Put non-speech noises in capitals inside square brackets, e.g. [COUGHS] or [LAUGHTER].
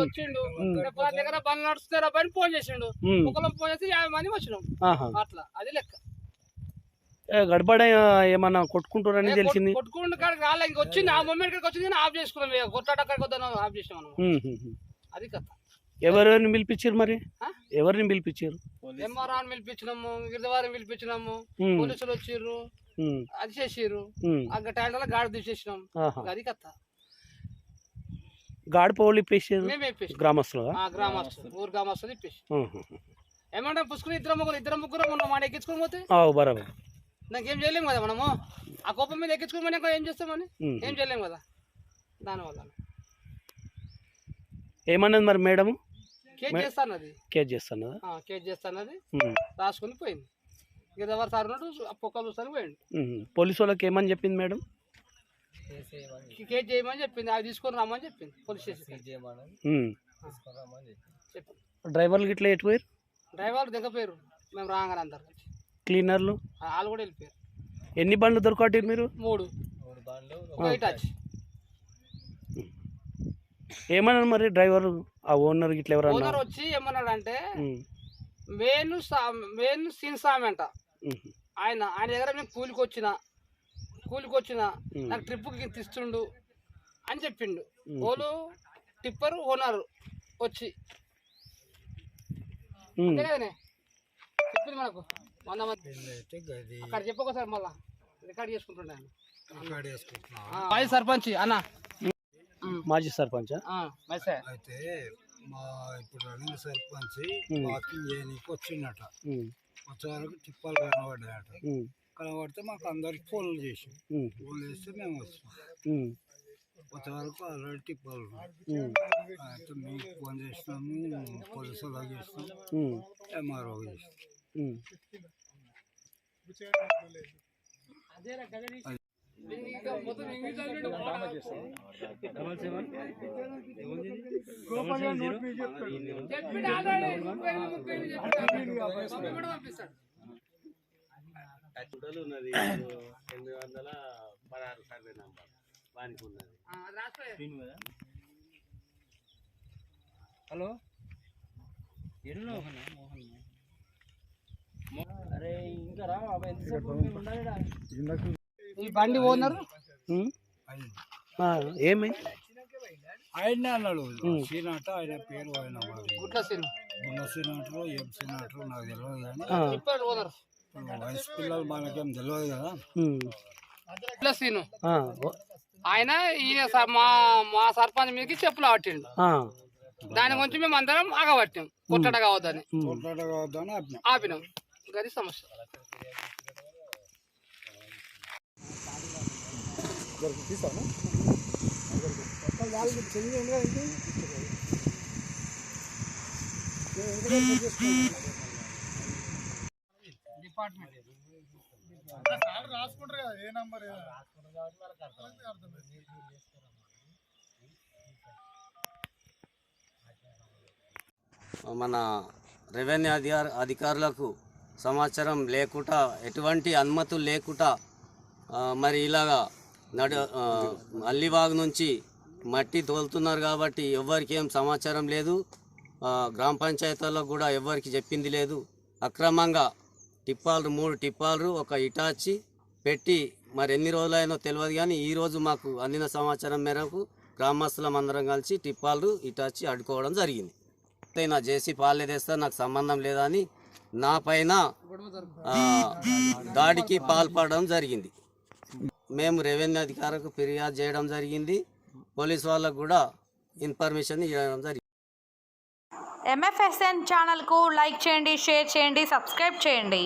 వచ్చిండు. దగ్గర బండ్లు నడుస్తున్నారా పని ఫోన్ చేసిండు. ఒకళ్ళం ఫోన్ చేసి యాభై మంది వచ్చినాం. అట్లా. అది లెక్క. ఏ, గడబడ ఏమన్నా కొట్టుకుంటారని తెలిసింది? కొట్టు- కొట్టుకుంటూ కాడికి రాలే. ఇంక వచ్చింది ఆ మూమెంట్ కాడికి వచ్చింది ఆఫ్ చేసుకున్నాం ఇక. కొట్టాట అక్కడికి వద్దాను ఆఫ్ చేసాం. అది కథ. ఎవరెవరిని పిలిపించారు మరి? ఆ? ఎవరిని పిలిపించారు? ఎంఆర్ఆర్ పిలిపించినాము గిరిదవారం పిలిపించినాము పోలీసులు వచ్చిర్రు అది చేసిర్రు. ఆ ట్యాండలో గాడి తీసేసినాం. అది కథ. గాడిపోవాలి ఇప్పేసారు ఆ గ్రామస్తులు. ఊరు గ్రామస్తులు ఇప్పేసి ఉహు. ఏమంటే పుష్కరం ఇద్దరు ముగ్గురు ఇద్దరు ముగ్గురు మనం మాట ఎక్కించుకొని పోతే? బరాబర్. నాకేం చేయలేము కదా మనము? ఆ కోపం మీద ఎక్కించుకోమని ఇంకా ఏం చేస్తామని. ఏం చేయలేము కదా? దానివల్ల. ఏమన్నది మరి మేడం కేజ్ చేస్తాను అది కేర్ చేస్తున్నదా? ఆ, కేజ్ చేస్తాను అది ఉమ్, రాసుకొని పోయింది. గిరిదవారు సార్ ఉన్నాడు పొక్కలు పోయిండు. ఉమ్. పోలీసు వాళ్ళకి ఏమని చెప్పింది మేడం? కేజ్ చేయమని చెప్పింది అవి తీసుకొని రమ్మని చెప్పింది పోలీస్ స్టేషన్. చెప్పింది. డ్రైవర్లు గిట్లా ఎటు పోయారు డ్రైవర్లు దిగపోయారు మేము రాగానే అందరు క్లీనర్లు? వాళ్ళు కూడా వెళ్ళిపోయారు. ఎన్ని బండ్లు దొరకటి మీరు? మూడు. ఏమన్నారు మరి డ్రైవర్ ఆ ఓనర్ గిట్లా ఎవరన్నా? ఓనర్ వచ్చి ఏమన్నాడు అంటే ఉమ్, మెయిన్ మెయిన్ సీన్ అంట. ఆయన ఆయన దగ్గర నేను కూలికి వచ్చిన కూలికి వచ్చిన. నాకు ట్రిప్కి తీస్తుండు అని చెప్పిండు. ఓలు టిప్పర్ ఓనర్ వచ్చి. చెప్పింది మనకు. వంద మంది. అక్కడ చెప్పొకసారి మళ్ళా. రికార్డ్ ఆ, మాజీ సర్పంచ్ అన్న. మాజీ సర్పంచా? ఆ, మైసే అయితే మా ఇప్పుడు రన్నింగ్ సర్పంచ్. వాకింగ్ చేయనీకి వచ్చిందట ఉమ్, వచ్చే వరకు టిప్పాలు కనబడ్డాయట కనబడితే మాకు అందరికి ఫోన్లు చేసి ఫోన్లు చేస్తే మేము వచ్చాం ఉమ్, వచ్చే వరకు ఆల్రెడీ టిప్పాలు అయితే మీకు ఫోన్ చేసినాము పోలీసు వాళ్ళకి చేసినాం ఉమ్, ఎంఆర్ఓ చేసినాం. ముప్పై పంపిస్తాడు. ఉన్నది [COUGHS] ఎనిమిది వందల పదహారు సర్వే నంబర్. వానికి ఉన్నది. హలో? ఎడున్నావు మోహన్ అరే ఇంకా రా బాబా ఎంతసేపు? ఈ బండి ఓనర్? ఏమై? ఆయనే అన్నాడు. సీనాట ఆయన పేరు ఆయన వాడు. గుట్ల సీనాటో ఏం సీనాటో నాకు తెలియదు కానీ వయసు పిల్లలు మనకేం తెలియదు కదా. సీను ఆయన ఈయన స- మా మా సర్పంచ్ మీదకి చెప్పులు ఆట్టిండు ఆ, దాని గురించి మేము అందరం ఆగబట్టాం కొట్టడ కావద్దని. కొట్లాట కావద్దని ఆపినాం. ఆపినాం. గది సమస్య. మన రెవెన్యూ అధికార అధికారులకు సమాచారం లేకుండా ఎటువంటి అనుమతులు లేకుండా మరి ఇలాగా నడు అల్లివాగు నుంచి మట్టి తోలుతున్నారు కాబట్టి ఎవ్వరికి ఏం సమాచారం లేదు. గ్రామ పంచాయతీలకు కూడా ఎవ్వరికి చెప్పింది లేదు. అక్రమంగా టిప్పాలు మూడు టిప్పాలు ఒక ఇటాచి పెట్టి మరి ఎన్ని రోజులైనో తెలియదు కానీ ఈరోజు మాకు అందిన సమాచారం మేరకు గ్రామస్తులం అందరం కలిసి టిప్పాలు ఇటాచి అడ్డుకోవడం జరిగింది. అయితే నా జేసీ పాలే తెస్తా నాకు సంబంధం లేదని నా పైన దాడికి పాల్పడడం జరిగింది. మేము రెవెన్యూ అధికారులకు ఫిర్యాదు చేయడం జరిగింది. పోలీస్ వాళ్ళకు కూడా ఇన్ఫర్మేషన్ ఇవ్వడం జరిగింది. ఎంఎఫ్ఎస్ఎన్ ఛానల్కు లైక్ చేయండి షేర్ చేయండి సబ్స్క్రైబ్ చేయండి.